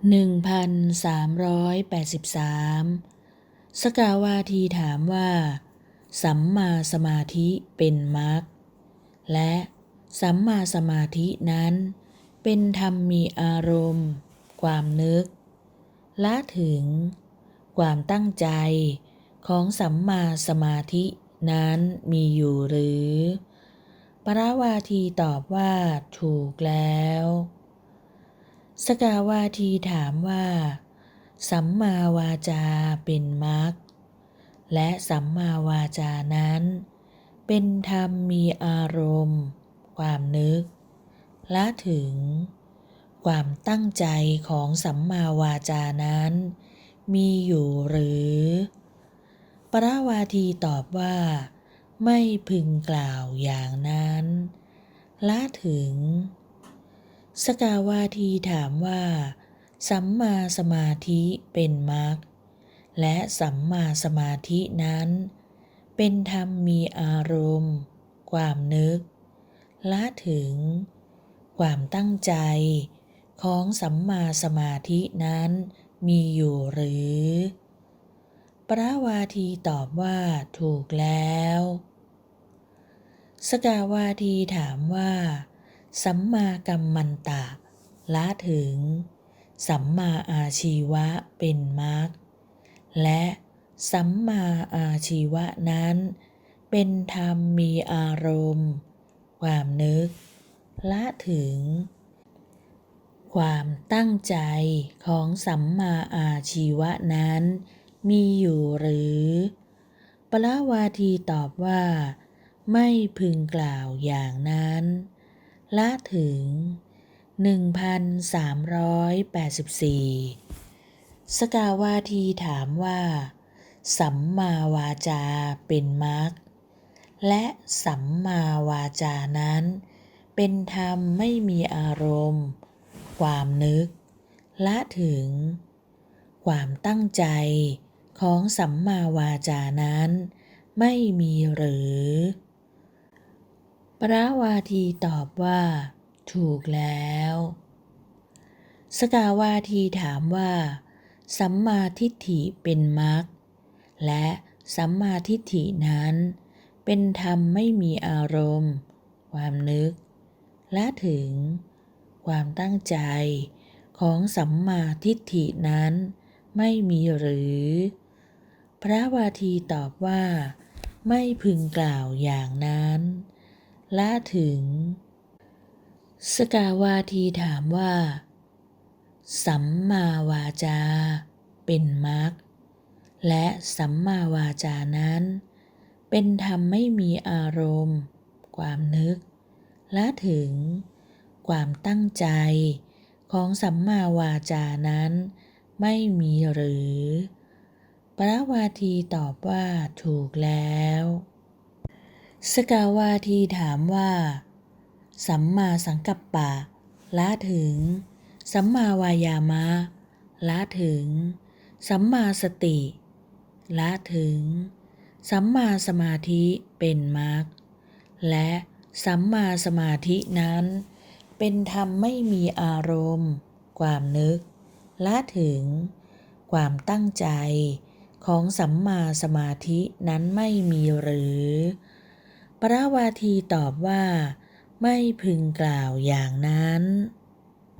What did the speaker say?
1383 สกาวาทีถามว่า สัมมาสมาธิเป็นมรรคและสัมมาสมาธินั้น เป็นธรรมมีอารมณ์ ความนึก ละถึง ความตั้งใจของสัมมาสมาธินั้นมีอยู่หรือ ปราวาทีตอบว่าถูกแล้ว สกาวาทีถามว่า สัมมาวาจาเป็นมรรคและสัมมาวาจานั้น เป็นธรรมมีอารมณ์ ความนึก ละถึง ความตั้งใจของสัมมาวาจานั้น มีอยู่หรือ ปราวาทีตอบว่า ไม่พึงกล่าวอย่างนั้น ละถึง สกาวาทีถามว่า สัมมาสมาธิเป็นมรรคและสัมมาสมาธินั้น เป็นธรรมมีอารมณ์ ความนึก ละถึง ความตั้งใจ ของสัมมาสมาธินั้นมีอยู่หรือปราวาทีตอบว่าถูกแล้ว สกาวาทีถามว่า สัมมากัมมันตะละถึง สัมมาอาชีวะเป็นมรรคและสัมมาอาชีวะนั้น เป็นธรรมมีอารมณ์ ความนึก ละถึง ความตั้งใจของสัมมาอาชีวะนั้น มีอยู่หรือ ปราวาทีตอบว่า ไม่พึงกล่าวอย่างนั้น ละถึง 1384 สกาวาทีถามว่า สัมมาวาจาเป็นมรรคและสัมมาวาจานั้น เป็นธรรมไม่มีอารมณ์ ความนึก ละถึง ความตั้งใจของสัมมาวาจานั้น ไม่มีหรือ ปราวาทีตอบว่า ถูกแล้ว สกาวาทีถามว่า สัมมาทิฏฐิเป็นมรรคและสัมมาทิฏฐินั้น เป็นธรรมไม่มีอารมณ์ ความนึก และถึง ความตั้งใจของสัมมาทิฏฐินั้นไม่มีหรือ พระวาทีตอบว่า ไม่พึงกล่าวอย่างนั้น ละถึง สกาวาทีถามว่า สัมมาวาจา เป็นมรรคและสัมมาวาจานั้น เป็นธรรมไม่มีอารมณ์ ความนึกละถึง ความตั้งใจของสัมมาวาจานั้น ไม่มีหรือปราวาทีตอบว่าถูกแล้ว สกาวาทีถามว่า สัมมาสังกัปปะละถึง สัมมาวายามะละถึง สัมมาสติละถึง สัมมาสมาธิเป็นมรรคและสัมมาสมาธินั้น เป็นธรรมไม่มีอารมณ์ ความนึกละถึง ความตั้งใจของสัมมาสมาธินั้นไม่มีหรือ พระวาทีตอบว่า ไม่พึงกล่าวอย่างนั้น